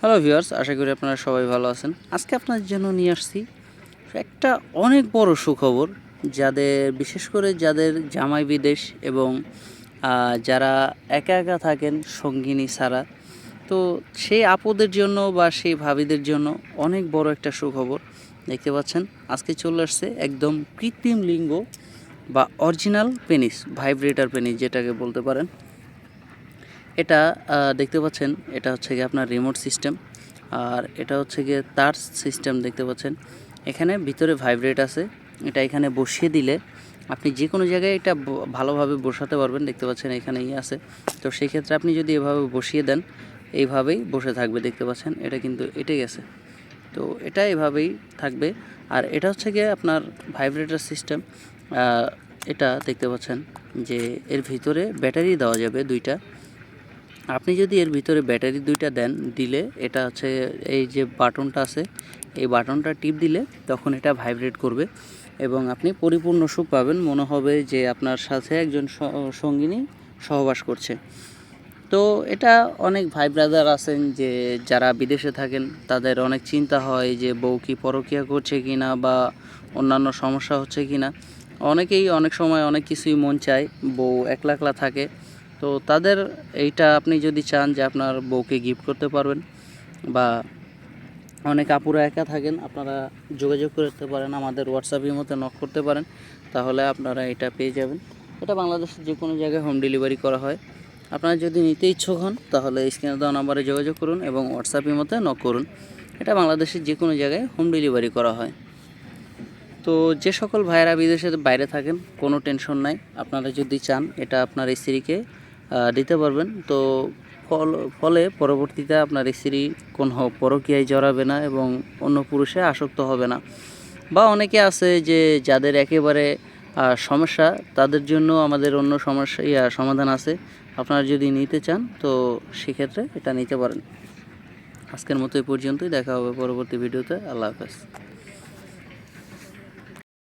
Hello viewers আশা করি আপনারা সবাই ভালো আছেন। আজকে আপনাদের জন্য নিয়ে আসছি একটা অনেক বড় সুখবর, যাদের, বিশেষ করে যাদের জামাই বিদেশ এবং যারা একা একা থাকেন সঙ্গিনী ছাড়া, তো সেই আপুদের জন্য বা সেই ভাবিদের জন্য অনেক বড় একটা সুখবর দেখতে পাচ্ছেন। আজকে চলে আসছে একদম কৃত্রিম লিঙ্গ বা অরিজিনাল পেনিস, ভাইব্রেটার পেনিস যেটাকে বলতে পারেন। এটা দেখতে পাচ্ছেন, এটা হচ্ছে গিয়ে আপনার রিমোট সিস্টেম আর এটা হচ্ছে গিয়ে তার সিস্টেম দেখতে পাচ্ছেন। এখানে ভিতরে ভাইব্রেট আছে, এটা এখানে বসিয়ে দিলে আপনি যে কোনো জায়গায় এটা ভালোভাবে বসাতে পারবেন, দেখতে পাচ্ছেন এখানে ইয়ে আছে। তো সেই ক্ষেত্রে আপনি যদি এভাবে বসিয়ে দেন, এইভাবেই বসে থাকবে, দেখতে পাচ্ছেন, এটা কিন্তু এটে গেছে। তো এটা এভাবেই থাকবে, আর এটা হচ্ছে গিয়ে আপনার ভাইব্রেটর সিস্টেম এটা দেখতে পাচ্ছেন যে এর ভিতরে ব্যাটারি দেওয়া যাবে দুইটা। আপনি যদি এর ভিতরে ব্যাটারি দুইটা দেন, দিলে এটা হচ্ছে এই যে বাটনটা আছে, এই বাটনটা টিপ দিলে তখন এটা ভাইব্রেট করবে এবং আপনি পরিপূর্ণ সুখ পাবেন। মনে হবে যে আপনার সাথে একজন সঙ্গিনী সহবাস করছে। তো এটা অনেক ভাই ব্রাদার আছেন যে যারা বিদেশে থাকেন, তাদের অনেক চিন্তা হয় যে বউ কি পরকিয়া করছে কি না বা অন্যান্য সমস্যা হচ্ছে কি না অনেকেই অনেক সময় অনেক কিছুই মন চায়, বউ একলা একলা থাকে। তো তাদের এইটা আপনি যদি চান যে আপনার বউকে গিফট করতে পারবেন বা অনেক আপুরা একা থাকেন, আপনারা যোগাযোগ করতে পারেন, আমাদের হোয়াটসঅ্যাপের মধ্যে নক করতে পারেন, তাহলে আপনারা এটা পেয়ে যাবেন। এটা বাংলাদেশের যে কোনো জায়গায় হোম ডেলিভারি করা হয়। আপনারা যদি নিতে ইচ্ছুক হন, তাহলে স্ক্রিনে দেওয়া নাম্বারে যোগাযোগ করুন এবং হোয়াটসঅ্যাপের মধ্যে নক করুন। এটা বাংলাদেশের যে কোনো জায়গায় হোম ডেলিভারি করা হয়। তো যে সকল ভাইয়েরা বিদেশের বাইরে থাকেন, কোনো টেনশন নাই। আপনারা যদি চান, এটা আপনার স্ত্রীকে দিতে পারবেন। তো ফল, ফলে পরবর্তীতে আপনার স্ত্রী কোন পরকীয়ায় জড়াবে না এবং অন্য পুরুষে আসক্ত হবে না। বা অনেকে আছে যে যাদের একেবারে সমস্যা, তাদের জন্য আমাদের অন্য সমস্যা, ইয়া, সমাধান আছে। আপনারা যদি নিতে চান, তো সেক্ষেত্রে এটা নিতে পারেন। আজকের মতো এই পর্যন্তই। দেখা হবে পরবর্তী ভিডিওতে। আল্লাহ হাফেজ।